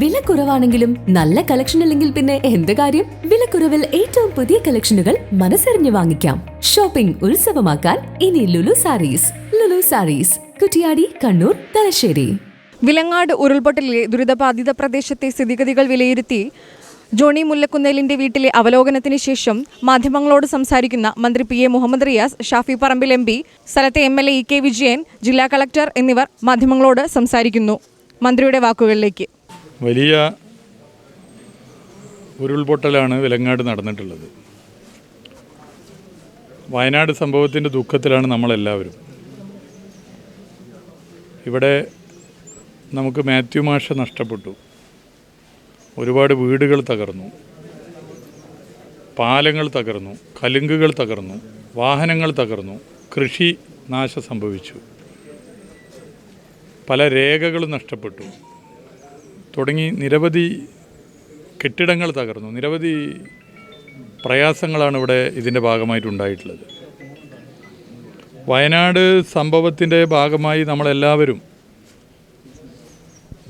വില കുറവാണെങ്കിലും നല്ല കളക്ഷൻ അല്ലെങ്കിൽ പിന്നെ എന്ത് കാര്യം? വിലക്കുറവിൽ ഏറ്റവും പുതിയ കളക്ഷനുകൾ മനസ്സറിഞ്ഞു വാങ്ങിക്കാം. ഷോപ്പിംഗ് ഉത്സവമാക്കാൻ ഇനി ലുലു സാരീസ്. ലുലു സാരീസ്. കുറ്റിയാടി കണ്ണൂർ തലശ്ശേരി. വിലങ്ങാട് ഉരുൾപൊട്ടലിലെ ദുരിതബാധിത പ്രദേശത്തെ സ്ഥിതിഗതികൾ വിലയിരുത്തി ജോണി മുല്ലക്കുന്നേലിന്റെ വീട്ടിലെ അവലോകനത്തിന് ശേഷം മാധ്യമങ്ങളോട് സംസാരിക്കുന്ന മന്ത്രി P A Muhammad Riyas Shafi Parambil M P സ്ഥലത്തെ M L A E K Vijayan ജില്ലാ കളക്ടർ എന്നിവർ മാധ്യമങ്ങളോട് സംസാരിക്കുന്നു. മന്ത്രിയുടെ വാക്കുകളിലേക്ക്. വലിയ ഉരുൾപൊട്ടലാണ് വിലങ്ങാട് നടന്നിട്ടുള്ളത്. വയനാട് സംഭവത്തിന്റെ ദുഃഖത്തിലാണ് നമ്മളെല്ലാവരും. ഇവിടെ നമുക്ക് മാത്യു മാഷ നഷ്ടപ്പെട്ടു. ഒരുപാട് വീടുകൾ തകർന്നു. പാലങ്ങൾ തകർന്നു. കലുങ്കുകൾ തകർന്നു. വാഹനങ്ങൾ തകർന്നു. കൃഷി നാശം സംഭവിച്ചു. പല രേഖകളും നഷ്ടപ്പെട്ടു. തുടങ്ങി നിരവധി കെട്ടിടങ്ങൾ തകർന്നു. നിരവധി പ്രയാസങ്ങളാണ് ഇവിടെ ഇതിന്റെ ഭാഗമായിട്ടുണ്ടായിട്ടുള്ളത്. വയനാട് സംഭവത്തിന്റെ ഭാഗമായി നമ്മളെല്ലാവരും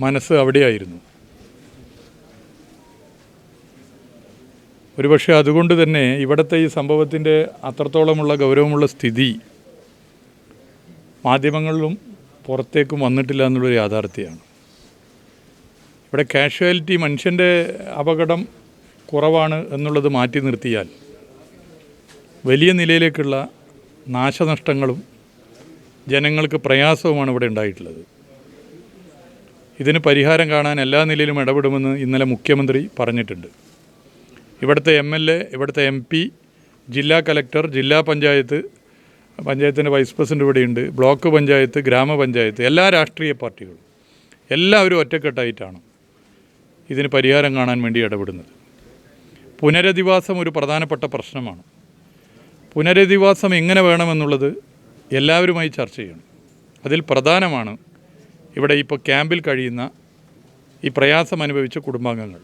മനസ്സ് അവിടെയായിരുന്നു. ഒരുപക്ഷെ അതുകൊണ്ട് തന്നെ ഇവിടുത്തെ ഈ സംഭവത്തിന്റെ അത്രത്തോളമുള്ള ഗൗരവമുള്ള സ്ഥിതി മാധ്യമങ്ങളിലും പുറത്തേക്കും വന്നിട്ടില്ല എന്നുള്ളൊരു യാഥാർത്ഥ്യമാണ്. ഇവിടെ കാഷ്വാലിറ്റി മനുഷ്യന്റെ അപകടം കുറവാണ് എന്നുള്ളത് മാറ്റി നിർത്തിയാൽ വലിയ നിലയിലേക്കുള്ള നാശനഷ്ടങ്ങളും ജനങ്ങൾക്ക് പ്രയാസവുമാണ് ഇവിടെ ഉണ്ടായിട്ടുള്ളത്. ഇതിന് പരിഹാരം കാണാൻ എല്ലാ നിലയിലും ഇടപെടുമെന്ന് ഇന്നലെ മുഖ്യമന്ത്രി പറഞ്ഞിട്ടുണ്ട്. ഇവിടുത്തെ എം എൽ എ ഇവിടുത്തെ എം പി ജില്ലാ കലക്ടർ ജില്ലാ പഞ്ചായത്ത് പഞ്ചായത്തിന്റെ വൈസ് പ്രസിഡന്റ് ഇവിടെയുണ്ട് ബ്ലോക്ക് പഞ്ചായത്ത് ഗ്രാമപഞ്ചായത്ത് എല്ലാ രാഷ്ട്രീയ പാർട്ടികളും എല്ലാവരും ഒറ്റക്കെട്ടായിട്ടാണ്. ഇതിന് പരിഹാരം കാണാൻ വേണ്ടി ഇടപെടുന്നത്. പുനരധിവാസം ഒരു പ്രധാനപ്പെട്ട പ്രശ്നമാണ്. പുനരധിവാസം എങ്ങനെ വേണമെന്നുള്ളത് എല്ലാവരുമായി ചർച്ച ചെയ്യണം. അതിൽ പ്രധാനമാണ് ഇവിടെ ഇപ്പോൾ ക്യാമ്പിൽ കഴിയുന്ന ഈ പ്രയാസം അനുഭവിച്ച കുടുംബാംഗങ്ങൾ.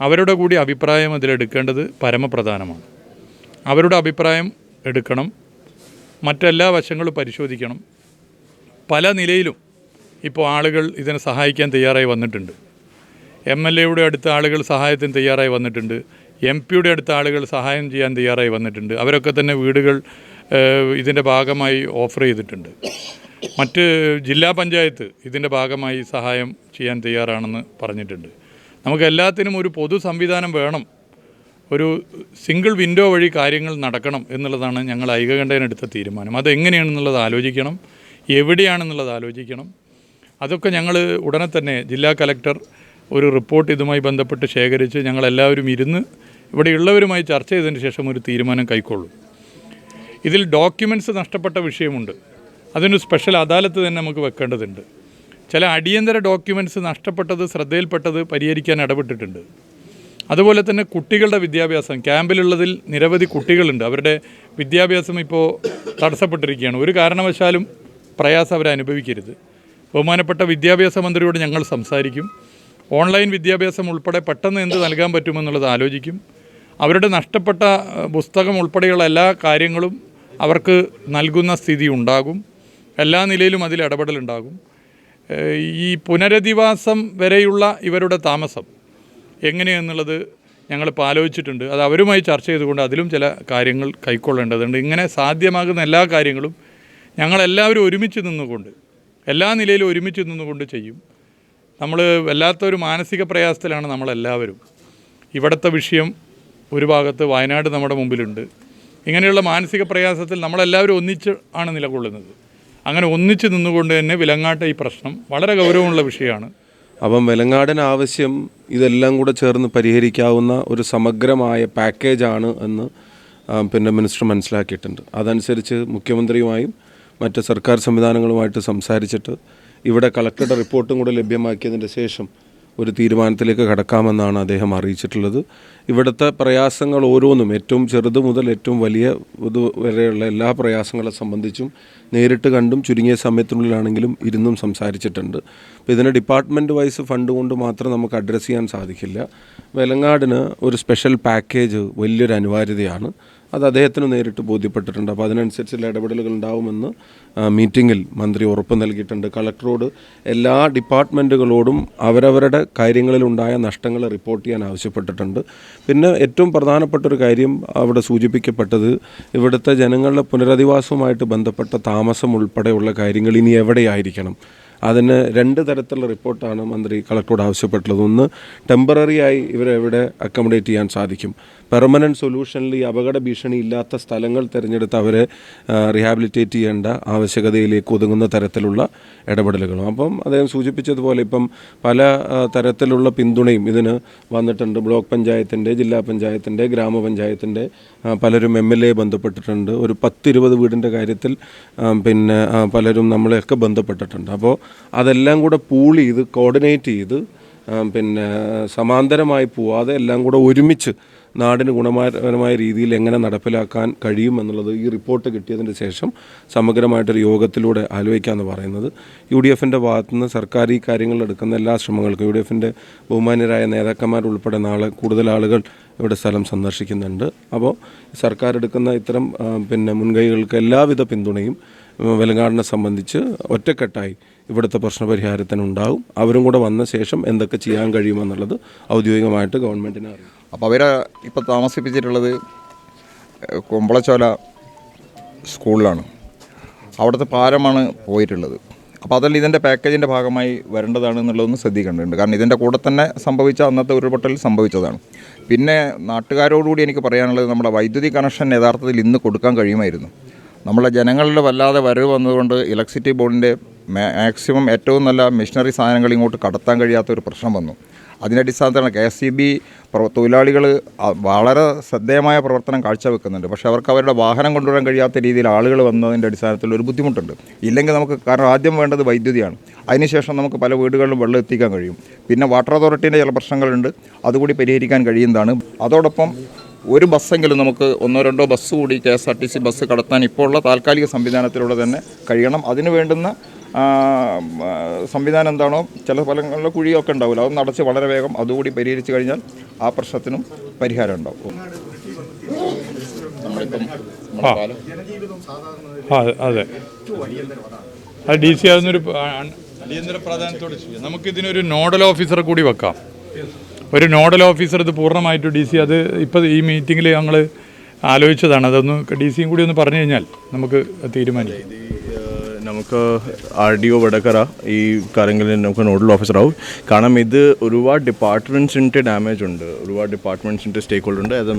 അവരുടെ കൂടി അഭിപ്രായം അതിലെടുക്കേണ്ടത് പരമപ്രധാനമാണ്. അവരുടെ അഭിപ്രായം എടുക്കണം. മറ്റെല്ലാ വശങ്ങളും പരിശോധിക്കണം. പല നിലയിലും ഇപ്പോൾ ആളുകൾ ഇതിനെ സഹായിക്കാൻ തയ്യാറായി വന്നിട്ടുണ്ട്. എം എൽ എയുടെ അടുത്ത ആളുകൾ സഹായത്തിന് തയ്യാറായി വന്നിട്ടുണ്ട്. എം പിയുടെ അടുത്ത ആളുകൾ സഹായം ചെയ്യാൻ തയ്യാറായി വന്നിട്ടുണ്ട്. അവരൊക്കെ തന്നെ വീടുകൾ ഇതിന്റെ ഭാഗമായി ഓഫർ ചെയ്തിട്ടുണ്ട്. മറ്റ് ജില്ലാ പഞ്ചായത്ത് ഇതിന്റെ ഭാഗമായി സഹായം ചെയ്യാൻ തയ്യാറാണെന്ന് പറഞ്ഞിട്ടുണ്ട്. നമുക്ക് എല്ലാത്തിനും ഒരു പൊതു സംവിധാനം വേണം. ഒരു സിംഗിൾ വിൻഡോ വഴി കാര്യങ്ങൾ നടക്കണം എന്നുള്ളതാണ് ഞങ്ങൾ ഐകകണ്ഠേനെടുത്ത തീരുമാനം. അതെങ്ങനെയാണെന്നുള്ളത് ആലോചിക്കണം. എവിടെയാണെന്നുള്ളത് ആലോചിക്കണം. അതൊക്കെ ഞങ്ങൾ ഉടനെ തന്നെ ജില്ലാ കലക്ടർ ഒരു റിപ്പോർട്ട് ഇതുമായി ബന്ധപ്പെട്ട് ശേഖരിച്ച് ഞങ്ങളെല്ലാവരും ഇരുന്ന് ഇവിടെയുള്ളവരുമായി ചർച്ച ചെയ്തതിന് ശേഷം ഒരു തീരുമാനം കൈക്കൊള്ളും. ഇതിൽ ഡോക്യുമെന്റ്സ് നഷ്ടപ്പെട്ട വിഷയമുണ്ട്. അതിനൊരു സ്പെഷ്യൽ അദാലത്ത് തന്നെ നമുക്ക് വെക്കേണ്ടതുണ്ട്. ചില അടിയന്തര ഡോക്യുമെന്റ്സ് നഷ്ടപ്പെട്ടത് ശ്രദ്ധയിൽപ്പെട്ടത് പരിഹരിക്കാൻ ഇടപെട്ടിട്ടുണ്ട്. അതുപോലെ തന്നെ കുട്ടികളുടെ വിദ്യാഭ്യാസം. ക്യാമ്പിലുള്ളതിൽ നിരവധി കുട്ടികളുണ്ട്. അവരുടെ വിദ്യാഭ്യാസം ഇപ്പോൾ തടസ്സപ്പെട്ടിരിക്കുകയാണ്. ഒരു കാരണവശാലും പ്രയാസം അവരനുഭവിക്കരുത്. ബഹുമാനപ്പെട്ട വിദ്യാഭ്യാസ മന്ത്രിയോട് ഞങ്ങൾ സംസാരിക്കും. ഓൺലൈൻ വിദ്യാഭ്യാസം ഉൾപ്പെടെ പെട്ടെന്ന് എന്ത് നൽകാൻ പറ്റുമെന്നുള്ളത് ആലോചിക്കും. അവരുടെ നഷ്ടപ്പെട്ട പുസ്തകം ഉൾപ്പെടെയുള്ള എല്ലാ കാര്യങ്ങളും അവർക്ക് നൽകുന്ന സ്ഥിതി ഉണ്ടാകും. എല്ലാ നിലയിലും അതിൽ ഇടപെടലുണ്ടാകും ഈ പുനരധിവാസം വരെയുള്ള ഇവരുടെ താമസം എങ്ങനെയെന്നുള്ളത് ഞങ്ങളിപ്പോൾ ആലോചിച്ചിട്ടുണ്ട്. അത് അവരുമായി ചർച്ച ചെയ്തുകൊണ്ട് അതിലും ചില കാര്യങ്ങൾ കൈക്കൊള്ളേണ്ടതുണ്ട്. ഇങ്ങനെ സാധ്യമാകുന്ന എല്ലാ കാര്യങ്ങളും ഞങ്ങളെല്ലാവരും ഒരുമിച്ച് നിന്നുകൊണ്ട് എല്ലാ നിലയിലും ഒരുമിച്ച് നിന്നുകൊണ്ട് ചെയ്യും. നമ്മൾ വല്ലാത്തൊരു മാനസിക പ്രയാസത്തിലാണ് നമ്മളെല്ലാവരും. ഇവിടുത്തെ വിഷയം ഒരു ഭാഗത്ത് വയനാട് നമ്മുടെ മുമ്പിലുണ്ട്. ഇങ്ങനെയുള്ള മാനസിക പ്രയാസത്തിൽ നമ്മളെല്ലാവരും ഒന്നിച്ച് ആണ് നിലകൊള്ളുന്നത്. അങ്ങനെ ഒന്നിച്ച് നിന്നുകൊണ്ട് തന്നെ വിലങ്ങാട്ട ഈ പ്രശ്നം വളരെ ഗൗരവമുള്ള വിഷയമാണ്. അപ്പം വെലങ്ങാടൻ ആവശ്യം ഇതെല്ലാം കൂടെ ചേർന്ന് പരിഹരിക്കാവുന്ന ഒരു സമഗ്രമായ പാക്കേജാണ് എന്ന് പിന്നെ മിനിസ്റ്റർ മനസ്സിലാക്കിയിട്ടുണ്ട്. അതനുസരിച്ച് മുഖ്യമന്ത്രിയുമായും മറ്റ് സർക്കാർ സംവിധാനങ്ങളുമായിട്ട് സംസാരിച്ചിട്ട് ഇവിടെ കളക്ടറുടെ റിപ്പോർട്ടും കൂടെ ലഭ്യമാക്കിയതിന്റെ ശേഷം ഒരു തീരുമാനത്തിലേക്ക് കടക്കാമെന്നാണ് അദ്ദേഹം അറിയിച്ചിട്ടുള്ളത്. ഇവിടുത്തെ പ്രയാസങ്ങൾ ഓരോന്നും ഏറ്റവും ചെറുത് മുതൽ ഏറ്റവും വലിയ ഇത് വരെയുള്ള എല്ലാ പ്രയാസങ്ങളെ സംബന്ധിച്ചും നേരിട്ട് കണ്ടും ചുരുങ്ങിയ സമയത്തിനുള്ളിലാണെങ്കിലും ഇരുന്നും സംസാരിച്ചിട്ടുണ്ട്. അപ്പോൾ ഇതിന് ഡിപ്പാർട്ട്മെന്റ് വൈസ് ഫണ്ട് കൊണ്ട് മാത്രം നമുക്ക് അഡ്രസ്സ് ചെയ്യാൻ സാധിക്കില്ല. വെലങ്ങാടിന് ഒരു സ്പെഷ്യൽ പാക്കേജ് വലിയൊരു അനിവാര്യതയാണ്. അത് അദ്ദേഹത്തിന് നേരിട്ട് ബോധ്യപ്പെട്ടിട്ടുണ്ട്. അപ്പോൾ അതിനനുസരിച്ചുള്ള ഇടപെടലുകൾ ഉണ്ടാവുമെന്ന് മീറ്റിങ്ങിൽ മന്ത്രി ഉറപ്പ് നൽകിയിട്ടുണ്ട്. കളക്ടറോട് എല്ലാ ഡിപ്പാർട്ട്മെന്റുകളോടും അവരവരുടെ കാര്യങ്ങളിലുണ്ടായ നഷ്ടങ്ങൾ റിപ്പോർട്ട് ചെയ്യാൻ ആവശ്യപ്പെട്ടിട്ടുണ്ട്. പിന്നെ ഏറ്റവും പ്രധാനപ്പെട്ട ഒരു കാര്യം അവിടെ സൂചിപ്പിക്കപ്പെട്ടത് ഇവിടുത്തെ ജനങ്ങളുടെ പുനരധിവാസവുമായിട്ട് ബന്ധപ്പെട്ട താമസം ഉൾപ്പെടെയുള്ള കാര്യങ്ങൾ ഇനി എവിടെയായിരിക്കണം? അതിന് രണ്ട് തരത്തിലുള്ള റിപ്പോർട്ടാണ് മന്ത്രി കളക്ടറോട് ആവശ്യപ്പെട്ടുള്ളത്. ഒന്ന് ടെമ്പററി ആയി ഇവരെവിടെ അക്കോമഡേറ്റ് ചെയ്യാൻ സാധിക്കും. പെർമനന്റ് സൊല്യൂഷനിൽ ഈ അപകട ഭീഷണി ഇല്ലാത്ത സ്ഥലങ്ങൾ തിരഞ്ഞെടുത്ത് അവരെ റീഹാബിലിറ്റേറ്റ് ചെയ്യേണ്ട ആവശ്യകതയിലേക്ക് ഒതുങ്ങുന്ന തരത്തിലുള്ള ഇടപെടലുകളും അപ്പം അദ്ദേഹം സൂചിപ്പിച്ചതുപോലെ ഇപ്പം പല തരത്തിലുള്ള പിന്തുണയും ഇതിന് വന്നിട്ടുണ്ട്. ബ്ലോക്ക് പഞ്ചായത്തിന്റെ ജില്ലാ പഞ്ചായത്തിന്റെ ഗ്രാമപഞ്ചായത്തിന്റെ പലരും എം എൽ എ ബന്ധപ്പെട്ടിട്ടുണ്ട്. ഒരു പത്തിരുപത് വീടിന്റെ കാര്യത്തിൽ പിന്നെ പലരും നമ്മളെയൊക്കെ ബന്ധപ്പെട്ടിട്ടുണ്ട്. അപ്പോൾ അതെല്ലാം കൂടെ പൂൾ ചെയ്ത് കോർഡിനേറ്റ് ചെയ്ത് പിന്നെ സമാന്തരമായി പോവാതെ എല്ലാം കൂടെ ഒരുമിച്ച് നാടിന് ഗുണപരമായ രീതിയിൽ എങ്ങനെ നടപ്പിലാക്കാൻ കഴിയുമെന്നുള്ളത് ഈ റിപ്പോർട്ട് കിട്ടിയതിന് ശേഷം സമഗ്രമായിട്ടൊരു യോഗത്തിലൂടെ ആലോചിക്കാമെന്ന് പറയുന്നത്. യു ഡി എഫിന്റെ ഭാഗത്തുനിന്ന് സർക്കാർ ഈ കാര്യങ്ങളിൽ എടുക്കുന്ന എല്ലാ ശ്രമങ്ങൾക്കും യു ഡി എഫിന്റെ ബഹുമാന്യരായ നേതാക്കന്മാരുൾപ്പെടെ നാളെ കൂടുതൽ ആളുകൾ ഇവിടെ സ്ഥലം സന്ദർശിക്കുന്നുണ്ട്. അപ്പോൾ സർക്കാർ എടുക്കുന്ന ഇത്തരം പിന്നെ മുൻകൈകൾക്ക് എല്ലാവിധ പിന്തുണയും വെലങ്ങാടിനെ സംബന്ധിച്ച് ഒറ്റക്കെട്ടായി ഇവിടുത്തെ പ്രശ്നപരിഹാരത്തിന് ഉണ്ടാവും അവരും കൂടെ വന്ന ശേഷം എന്തൊക്കെ ചെയ്യാൻ കഴിയുമെന്നുള്ളത് ഔദ്യോഗികമായിട്ട് ഗവൺമെന്റിനെ അറിയാം അപ്പോൾ അവരെ ഇപ്പോൾ താമസിപ്പിച്ചിട്ടുള്ളത് കുമ്പളച്ചോല സ്കൂളിലാണ്. അവിടുത്തെ പാലമാണ് പോയിട്ടുള്ളത്. അപ്പോൾ അതല്ല ഇതിന്റെ പാക്കേജിന്റെ ഭാഗമായി വരേണ്ടതാണ് എന്നുള്ളതൊന്ന് ശ്രദ്ധിക്കേണ്ടതുണ്ട്. കാരണം ഇതിന്റെ കൂടെ തന്നെ സംഭവിച്ച അന്നത്തെ ഉരുൾപൊട്ടൽ സംഭവിച്ചതാണ്. പിന്നെ നാട്ടുകാരോടുകൂടി എനിക്ക് പറയാനുള്ളത് നമ്മുടെ വൈദ്യുതി കണക്ഷൻ യഥാർത്ഥത്തിൽ ഇന്ന് കൊടുക്കാൻ കഴിയുമായിരുന്നു. നമ്മളെ ജനങ്ങളുടെ വല്ലാതെ വരവ് വന്നതുകൊണ്ട് ഇലക്ട്രിസിറ്റി ബോർഡിന്റെ മാക്സിമം ഏറ്റവും നല്ല മെഷീനറി സാധനങ്ങൾ ഇങ്ങോട്ട് കടത്താൻ കഴിയാത്ത ഒരു പ്രശ്നം വന്നു. അതിന്റെ അടിസ്ഥാനത്തിലാണ് കെ എസ് സി ബി തൊഴിലാളികൾ വളരെ ശ്രദ്ധേയമായ പ്രവർത്തനം കാഴ്ചവെക്കുന്നുണ്ട്. പക്ഷേ അവർക്ക് അവരുടെ വാഹനം കൊണ്ടുവരാൻ കഴിയാത്ത രീതിയിൽ ആളുകൾ വന്നതിന്റെ അടിസ്ഥാനത്തിൽ ഒരു ബുദ്ധിമുട്ടുണ്ട്. ഇല്ലെങ്കിൽ നമുക്ക് കാരണം ആദ്യം വേണ്ടത് വൈദ്യുതിയാണ്. അതിനുശേഷം നമുക്ക് പല വീടുകളിലും വെള്ളം എത്തിക്കാൻ കഴിയും. പിന്നെ വാട്ടർ അതോറിറ്റീന്റെ ചില പ്രശ്നങ്ങളുണ്ട്. അതുകൂടി പരിഹരിക്കാൻ കഴിയുന്നതാണ്. അതോടൊപ്പം ഒരു ബസ്സെങ്കിലും നമുക്ക് ഒന്നോ രണ്ടോ ബസ് കൂടി K S R T C bus കടത്താൻ ഇപ്പോൾ ഉള്ള താൽക്കാലിക സംവിധാനത്തിലൂടെ തന്നെ കഴിയണം. അതിന് വേണ്ടുന്ന സംവിധാനം എന്താണോ ചില സ്ഥലങ്ങളിൽ കുഴിയൊക്കെ ഉണ്ടാവില്ല. അതൊന്ന് അടച്ച് വളരെ വേഗം അതുകൂടി പരിഹരിച്ചു കഴിഞ്ഞാൽ ആ പ്രശ്നത്തിനും പരിഹാരം ഉണ്ടാവും. അതെ. അത് ഡി സി അതൊന്നൊരു അടിയന്തര പ്രാധാന്യത്തോടെ ചെയ്യാം. നമുക്കിതിനൊരു നോഡൽ ഓഫീസറെ കൂടി വെക്കാം. ഒരു നോഡൽ ഓഫീസർ ഇത് പൂർണമായിട്ട് ഡി സി അത് ഇപ്പോൾ ഈ മീറ്റിങ്ങിൽ ഞങ്ങൾ ആലോചിച്ചതാണ്. അതൊന്ന് ഡി സിയും കൂടി ഒന്ന് പറഞ്ഞു കഴിഞ്ഞാൽ നമുക്ക് തീരുമാനിക്കാം. നമുക്ക് ആർ ഡി ഒ വടകര ഈ കാര്യങ്ങളിൽ നമുക്ക് നോഡൽ ഓഫീസർ ഓഫീസറാവും കാരണം ഇത് ഒരുപാട് ഡിപ്പാർട്ട്മെന്റ്സിന്റെ ഡാമേജ് ഉണ്ട്. ഒരുപാട് ഡിപ്പാർട്ട്മെന്റ്സിന്റെ സ്റ്റേക്ക് ഹോൾഡർ ഉണ്ട്. അത്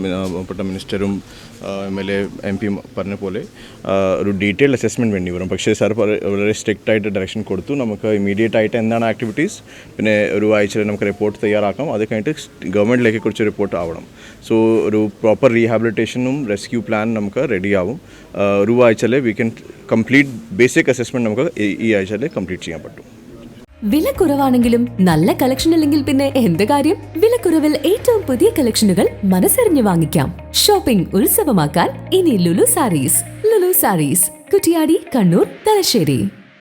പെട്ട മിനിസ്റ്ററും എം എൽ എ എം പിയും പറഞ്ഞ പോലെ ഒരു ഡീറ്റെയിൽഡ് അസസ്മെന്റ് വേണ്ടി വരും. പക്ഷേ സാർ വളരെ സ്ട്രിക്റ്റ് ആയിട്ട് ഡയറക്ഷൻ കൊടുത്തു. നമുക്ക് ഇമീഡിയറ്റ് ആയിട്ട് എന്താണ് ആക്ടിവിറ്റീസ് പിന്നെ ഒരു ആഴ്ചയിൽ നമുക്ക് റിപ്പോർട്ട് തയ്യാറാക്കാം. അത് കഴിഞ്ഞിട്ട് ഗവൺമെന്റിലേക്ക് കുറിച്ച് റിപ്പോർട്ട് ആവണം. സോ ഒരു പ്രോപ്പർ റീഹാബിലിറ്റേഷനും റെസ്ക്യൂ പ്ലാൻ നമുക്ക് റെഡി ആവും. ആഹ് ഒരു ആഴ്ചയിലെ we can complete basic assessment നമുക്ക് ഈ- ആഴ്ചയിൽ കംപ്ലീറ്റ് ചെയ്യാൻ പറ്റും. വില കുറവാണെങ്കിലും നല്ല കളക്ഷൻ ഇല്ലെങ്കിൽ പിന്നെ എന്ത് കാര്യം? വിലക്കുറവിൽ ഏറ്റവും പുതിയ കളക്ഷനുകൾ മനസ്സറിഞ്ഞു വാങ്ങിക്കാം. ഷോപ്പിംഗ് ഉത്സവമാക്കാൻ ഇനി ലുലു സാരീസ്. ലുലു സാരീസ്. കുറ്റിയാടി കണ്ണൂർ തലശ്ശേരി.